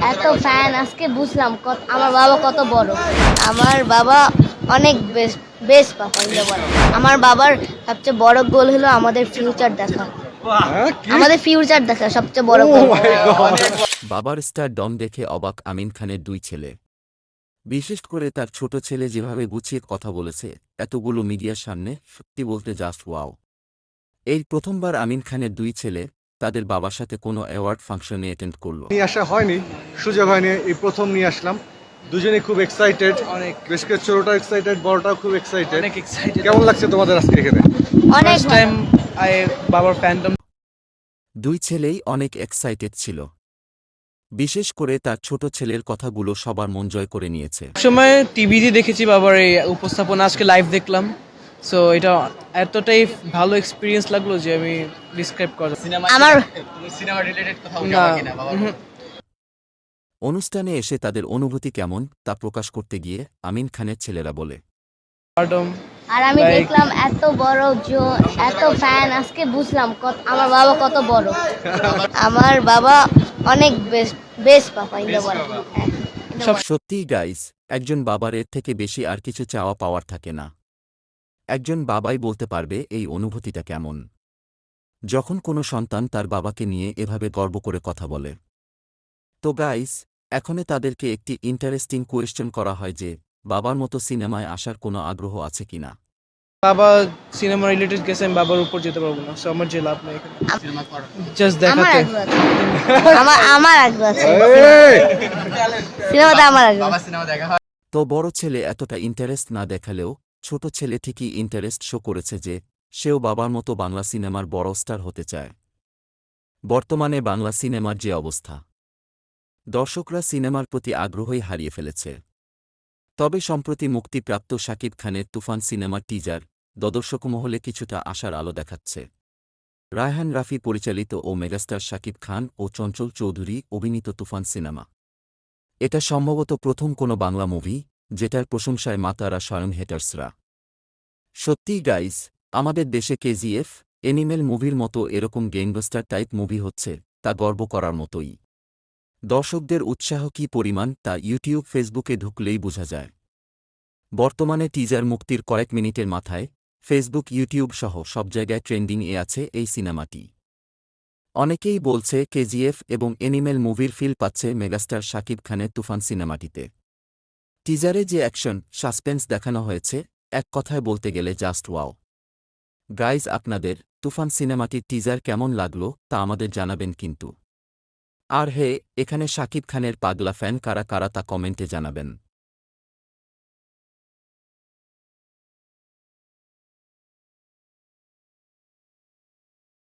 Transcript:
এত ফ্যান আজকে বুঝলাম কত- আমার বাবা কত বড়। আমার বাবা অনেক বেস্ট বেস্ট পাপা বলে। আমার বাবার সবচেয়ে বড় গোল হলো আমাদের ফিউচার দেখা। হ্যাঁ, আমাদের ফিউচার দেখা সবচেয়ে বড় Oh গোল বাবার স্টার ডন দেখে অবাক আমিন খানের দুই ছেলে। বিশেষ করে তার ছোট ছেলে যেভাবে গুছিয়ে কথা বলেছে এতগুলো মিডিয়ার সামনে সত্যি বলতে জাস্ট ওয়াও এই প্রথমবার আমিন খানের দুই ছেলে তাদের বাবার সাথে কোনো অ্যাওয়ার্ড ফাংশনে অ্যাটেন্ড করল। নিয়ে আসা হয়নি সুযোগ হয়নি এই প্রথম নিয়ে আসলাম। দুজনেই খুব এক্সাইটেড অনেক। বেশ করে ছোটটাও এক্সাইটেড বড়টাও খুব এক্সাইটেড অনেক এক্সাইটেড কেমন লাগছে তোমাদের আজকে এখানে? অনেক টাইম আই বাবার ফ্যান্ডম দুই ছেলেই অনেক এক্সাইটেড ছিল। বিশেষ করে তার ছোট ছেলের কথাগুলো সবার মন জয় করে নিয়েছে। সময় টিভিতে দেখেছি বাবার এই উপস্থাপনা আজকে লাইভ দেখলাম। সো এটা এতটাই ভালো এক্সপিরিয়েন্স লাগল যে আমি ডিসক্রাইব করা আমার সিনেমা না। উহুম, অনুষ্ঠানে এসে তাদের অনুভূতি কেমন তা প্রকাশ করতে গিয়ে আমিন খানের ছেলেরা বলে। আর আমি দেখলাম এত বড় জো এত ফ্যান আজকে বুঝলাম কত আমার বাবা কত বড়। আমার বাবা অনেক বেস্ট বেস্ট হ্যাঁ, সব বলে। সত্যিই গাইস একজন বাবার এর থেকে বেশি আর কিছু চাওয়া পাওয়ার থাকে না। একজন বাবাই বলতে পারবে এই অনুভূতিটা কেমন। যখন কোনো সন্তান তার বাবাকে নিয়ে এভাবে গর্ব করে কথা বলে। তো গাইস এখনে তাদেরকে একটি ইন্টারেস্টিং কোয়েশ্চেন করা হয় যে বাবার মতো সিনেমায় আসার কোনো আগ্রহ আছে কিনা বাবা সিনেমা রিলেটেড গেছে আমি বাবার উপর যেতে পারব না সো আমার যে লাভ নেই জাস্ট আমার দেখাতে। আগ্রহ আছে। আমার আমার আগ্রহ আছে। এই! সিনেমাতে আমার তো বড় ছেলে এতটা ইন্টারেস্ট না দেখালেও ছোট ছেলে ঠিকই ইন্টারেস্ট শো করেছে যে, সেও বাবার মতো বাংলা সিনেমার বড় স্টার হতে চায়। বর্তমানে বাংলা সিনেমার যে অবস্থা। দর্শকরা সিনেমার প্রতি আগ্রহই হারিয়ে ফেলেছে। তবে সম্প্রতি মুক্তিপ্রাপ্ত শাকিব খানের তুফান সিনেমার টিজার দদর্শক মহলে কিছুটা আশার আলো দেখাচ্ছে। রায়হান রাফি পরিচালিত ও মেগাস্টার শাকিব খান ও চঞ্চল চৌধুরী অভিনীত তুফান সিনেমা। এটা সম্ভবত প্রথম কোনো বাংলা মুভি যেটার প্রশংসায় মাতারা স্বয়ং হেটার্সরা সত্যিই গাইস আমাদের দেশে কেজিএফ এনিমেল মুভির মতো এরকম গেংবাস্টার টাইপ মুভি হচ্ছে, তা গর্ব করার মতোই। দর্শকদের উৎসাহ কী পরিমাণ, তা ইউটিউব ফেসবুকে ঢুকলেই বোঝা যায়। বর্তমানে টিজার মুক্তির কয়েক মিনিটের মাথায় ফেসবুক ইউটিউব সহ সব জায়গায় ট্রেন্ডিং এ আছে এই সিনেমাটি। অনেকেই বলছে কেজিএফ এবং এনিমেল মুভির ফিল পাচ্ছে মেগাস্টার শাকিব খানের তুফান সিনেমাটিতে। টিজারে যে অ্যাকশন সাসপেন্স দেখানো হয়েছে, এক কথায় বলতে গেলে জাস্ট ওয়াও। গাইজ, আপনাদের তুফান সিনেমাটি টিজার কেমন লাগল তা আমাদের জানাবেন কিন্তু। আর হে, এখানে শাকিব খানের পাগলা ফ্যান কারা কারা তা কমেন্টে জানাবেন।